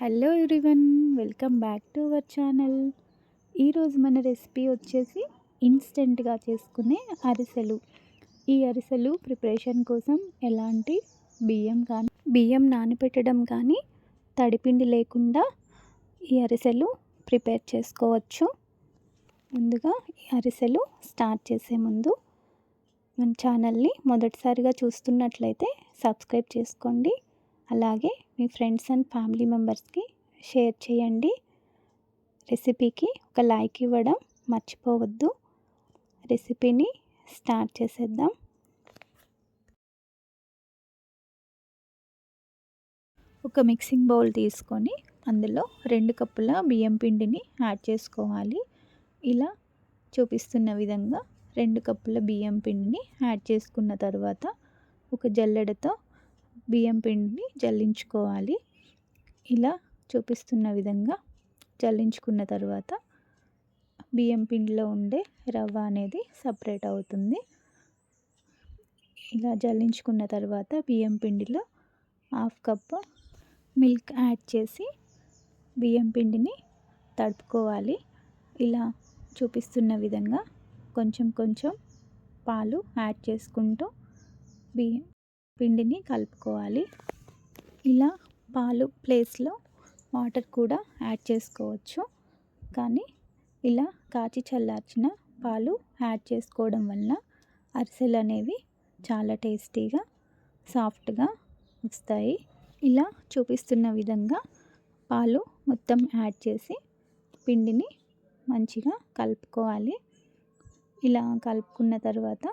Hello everyone welcome back to our channel. ఈరోజు మన recipe వచ్చేసి ఇన్స్టెంట్గా చేసుకునే అరిసెలు. ఈ అరిసెలు ప్రిపరేషన్ కోసం ఎలాంటి బియ్యం కానీ బియ్యం నానబెట్టడం కానీ తడిపిండి లేకుండా ఈ అరిసెలు ప్రిపేర్ చేసుకోవచ్చు. ముందుగా ఈ అరిసెలు స్టార్ట్ చేసే ముందు మన ఛానల్ని మొదటిసారిగా చూస్తున్నట్లయితే సబ్స్క్రైబ్ చేసుకోండి. అలాగే మీ ఫ్రెండ్స్ అండ్ ఫ్యామిలీ మెంబర్స్కి షేర్ చేయండి. రెసిపీకి ఒక లైక్ ఇవ్వడం మర్చిపోవద్దు. రెసిపీని స్టార్ట్ చేసేద్దాం. ఒక మిక్సింగ్ బౌల్ తీసుకొని అందులో రెండు కప్పుల బియ్యం పిండిని యాడ్ చేసుకోవాలి. ఇలా చూపిస్తున్న విధంగా రెండు కప్పుల బియ్యం పిండిని యాడ్ చేసుకున్న తర్వాత ఒక జల్లెడతో బియ్యం పిండిని జల్లించుకోవాలి. ఇలా చూపిస్తున్న విధంగా జల్లించుకున్న తర్వాత బియ్యం పిండిలో ఉండే రవ్వ అనేది సపరేట్ అవుతుంది. ఇలా జల్లించుకున్న తర్వాత బియ్యం పిండిలో హాఫ్ కప్ మిల్క్ యాడ్ చేసి బియ్యం పిండిని తడుపుకోవాలి. ఇలా చూపిస్తున్న విధంగా కొంచెం కొంచెం పాలు యాడ్ చేసుకుంటూ బియ్యం పిండిని కలుపుకోవాలి. ఇలా పాలు ప్లేస్లో వాటర్ కూడా యాడ్ చేసుకోవచ్చు. కానీ ఇలా కాచి చల్లార్చిన పాలు యాడ్ చేసుకోవడం వల్ల అరిసెలు అనేవి చాలా టేస్టీగా సాఫ్ట్గా వస్తాయి. ఇలా చూపిస్తున్న విధంగా పాలు మొత్తం యాడ్ చేసి పిండిని మంచిగా కలుపుకోవాలి. ఇలా కలుపుకున్న తర్వాత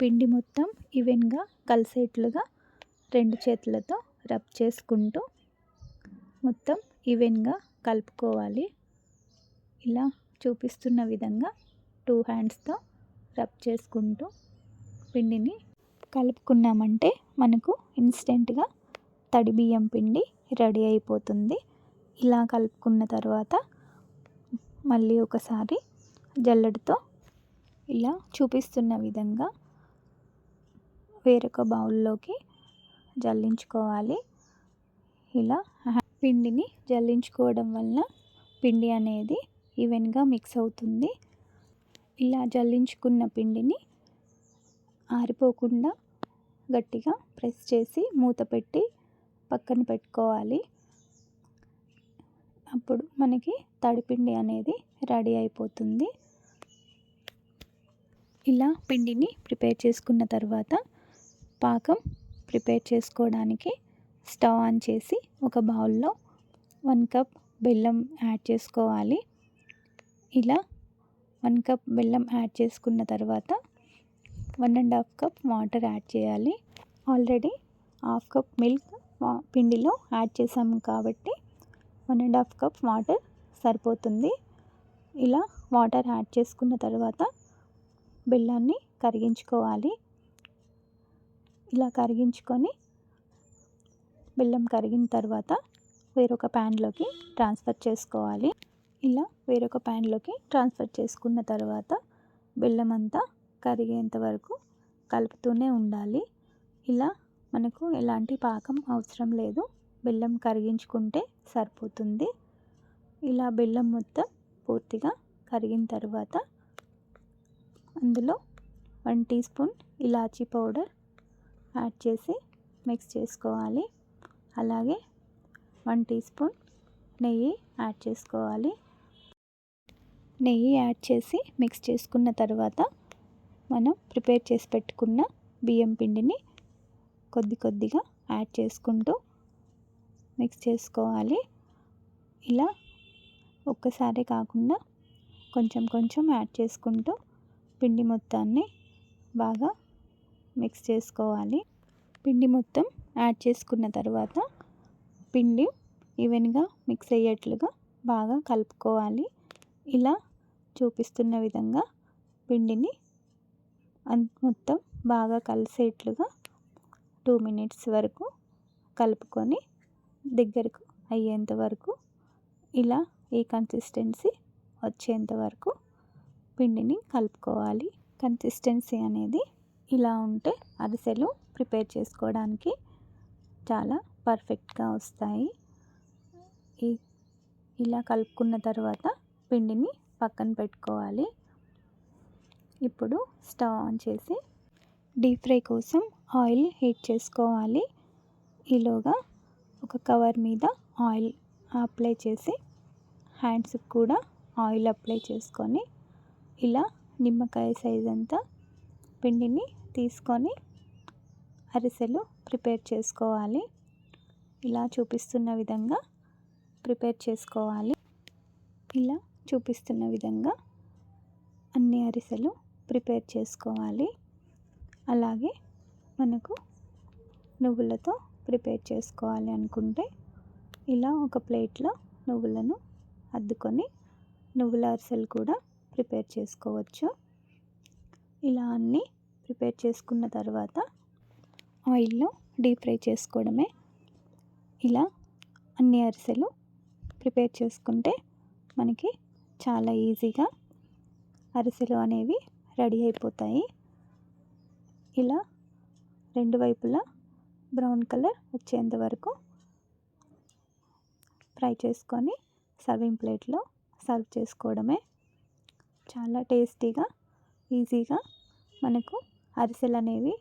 పిండి మొత్తం ఈవెన్గా కలిసేట్లుగా రెండు చేతులతో రబ్ చేసుకుంటూ మొత్తం ఈవెన్గా కలుపుకోవాలి. ఇలా చూపిస్తున్న విధంగా టూ హ్యాండ్స్తో రబ్ చేసుకుంటూ పిండిని కలుపుకున్నామంటే మనకు ఇన్స్టెంట్గా తడి బియ్యం పిండి రెడీ అయిపోతుంది. ఇలా కలుపుకున్న తర్వాత మళ్ళీ ఒకసారి జల్లెడతో ఇలా చూపిస్తున్న విధంగా వేరొక బౌల్లోకి జల్లించుకోవాలి. ఇలా పిండిని జల్లించుకోవడం వల్ల పిండి అనేది ఈవెన్గా మిక్స్ అవుతుంది. ఇలా జల్లించుకున్న పిండిని ఆరిపోకుండా గట్టిగా ప్రెస్ చేసి మూత పెట్టి పక్కన పెట్టుకోవాలి. అప్పుడు మనకి తడిపిండి అనేది రెడీ అయిపోతుంది. ఇలా పిండిని ప్రిపేర్ చేసుకున్న తర్వాత పాకం ప్రిపేర్ చేసుకోవడానికి స్టవ్ ఆన్ చేసి ఒక బౌల్లో వన్ కప్ బెల్లం యాడ్ చేసుకోవాలి. ఇలా వన్ కప్ బెల్లం యాడ్ చేసుకున్న తర్వాత one and half cup water add చేయాలి. ఆల్రెడీ హాఫ్ కప్ మిల్క్ పిండిలో యాడ్ చేసాము కాబట్టి one and half cup water సరిపోతుంది. ఇలా వాటర్ యాడ్ చేసుకున్న తర్వాత బెల్లాన్ని కరిగించుకోవాలి. ఇలా కరిగించుకొని బెల్లం కరిగిన తర్వాత వేరొక ప్యాన్లోకి ట్రాన్స్ఫర్ చేసుకోవాలి. ఇలా వేరొక ప్యాన్లోకి ట్రాన్స్ఫర్ చేసుకున్న తర్వాత బెల్లం అంతా కరిగేంత వరకు కలుపుతూనే ఉండాలి. ఇలా మనకు ఎలాంటి పాకం అవసరం లేదు. బెల్లం కరిగించుకుంటే సరిపోతుంది. ఇలా బెల్లం మొత్తం పూర్తిగా కరిగిన తర్వాత అందులో వన్ టీ స్పూన్ ఇలాచీ పౌడర్ యాడ్ చేసి మిక్స్ చేసుకోవాలి. అలాగే వన్ టీ స్పూన్ నెయ్యి యాడ్ చేసుకోవాలి. నెయ్యి యాడ్ చేసి మిక్స్ చేసుకున్న తర్వాత మనం ప్రిపేర్ చేసి పెట్టుకున్న బియ్యం పిండిని కొద్ది కొద్దిగా యాడ్ చేసుకుంటూ మిక్స్ చేసుకోవాలి. ఇలా ఒక్కసారి కాకుండా కొంచెం కొంచెం యాడ్ చేసుకుంటూ పిండి మొత్తాన్ని బాగా మిక్స్ చేసుకోవాలి. పిండి మొత్తం యాడ్ చేసుకున్న తర్వాత పిండి ఈవెన్గా మిక్స్ అయ్యేట్లుగా బాగా కలుపుకోవాలి. ఇలా చూపిస్తున్న విధంగా పిండిని మొత్తం బాగా కలిసేట్లుగా టూ మినిట్స్ వరకు కలుపుకొని దగ్గరకు అయ్యేంత వరకు ఇలా ఈ కన్సిస్టెన్సీ వచ్చేంత వరకు పిండిని కలుపుకోవాలి. కన్సిస్టెన్సీ అనేది ఇలా ఉంటే అరిసెలు ప్రిపేర్ చేసుకోవడానికి చాలా పర్ఫెక్ట్గా వస్తాయి. ఇలా కలుపుకున్న తర్వాత పిండిని పక్కన పెట్టుకోవాలి. ఇప్పుడు స్టవ్ ఆన్ చేసి డీప్ ఫ్రై కోసం ఆయిల్ హీట్ చేసుకోవాలి. ఈలోగా ఒక కవర్ మీద ఆయిల్ అప్లై చేసి హ్యాండ్స్కి కూడా ఆయిల్ అప్లై చేసుకొని ఇలా నిమ్మకాయ సైజ్ అంతా పిండిని తీసుకొని అరిసెలు ప్రిపేర్ చేసుకోవాలి. ఇలా చూపిస్తున్న విధంగా ప్రిపేర్ చేసుకోవాలి. ఇలా చూపిస్తున్న విధంగా అన్ని అరిసెలు ప్రిపేర్ చేసుకోవాలి. అలాగే మనకు నువ్వులతో ప్రిపేర్ చేసుకోవాలి అనుకుంటే ఇలా ఒక ప్లేట్లో నువ్వులను అద్దుకొని నువ్వుల అరిసెలు కూడా ప్రిపేర్ చేసుకోవచ్చు. ఇలా అన్నీ ప్రిపేర్ చేసుకున్న తర్వాత ఆయిల్లో డీప్ ఫ్రై చేసుకోవడమే. ఇలా అన్ని అరిసెలు ప్రిపేర్ చేసుకుంటే మనకి చాలా ఈజీగా అరిసెలు అనేవి రెడీ అయిపోతాయి. ఇలా రెండు వైపులా బ్రౌన్ కలర్ వచ్చేంత వరకు ఫ్రై చేసుకొని సర్వింగ్ ప్లేట్లో సర్వ్ చేసుకోవడమే. చాలా టేస్టీగా ఈజీగా మనకు అరిసెలు అనేవి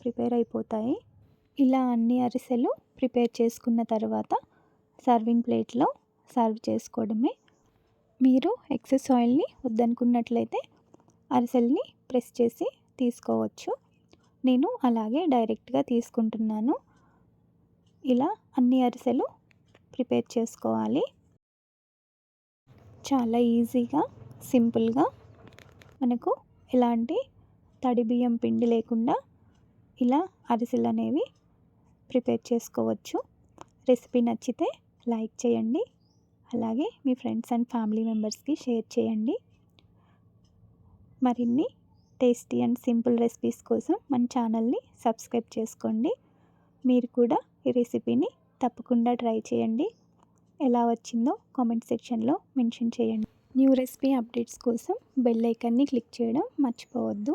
ప్రిపేర్ అయిపోతాయి. ఇలా అన్ని అరిసెలు ప్రిపేర్ చేసుకున్న తర్వాత సర్వింగ్ ప్లేట్లో సర్వ్ చేసుకోవడమే. మీరు ఎక్సెస్ ఆయిల్ని వద్దనుకున్నట్లయితే అరిసెల్ని ప్రెస్ చేసి తీసుకోవచ్చు. నేను అలాగే డైరెక్ట్గా తీసుకుంటున్నాను. ఇలా అన్ని అరిసెలు ప్రిపేర్ చేసుకోవాలి. చాలా ఈజీగా సింపుల్గా మనకు ఎలాంటి తడి బియ్యం పిండి లేకుండా ఇలా అరిసెలు అనేవి ప్రిపేర్ చేసుకోవచ్చు. రెసిపీ నచ్చితే లైక్ చేయండి. అలాగే మీ ఫ్రెండ్స్ అండ్ ఫ్యామిలీ మెంబర్స్కి షేర్ చేయండి. మరిన్ని టేస్టీ అండ్ సింపుల్ రెసిపీస్ కోసం మన ఛానల్ని సబ్స్క్రైబ్ చేసుకోండి. మీరు కూడా ఈ రెసిపీని తప్పకుండా ట్రై చేయండి. ఎలా వచ్చిందో కామెంట్ సెక్షన్లో మెన్షన్ చేయండి. న్యూ రెసిపీ అప్డేట్స్ కోసం బెల్ ఐకాన్ని క్లిక్ చేయడం మర్చిపోవద్దు.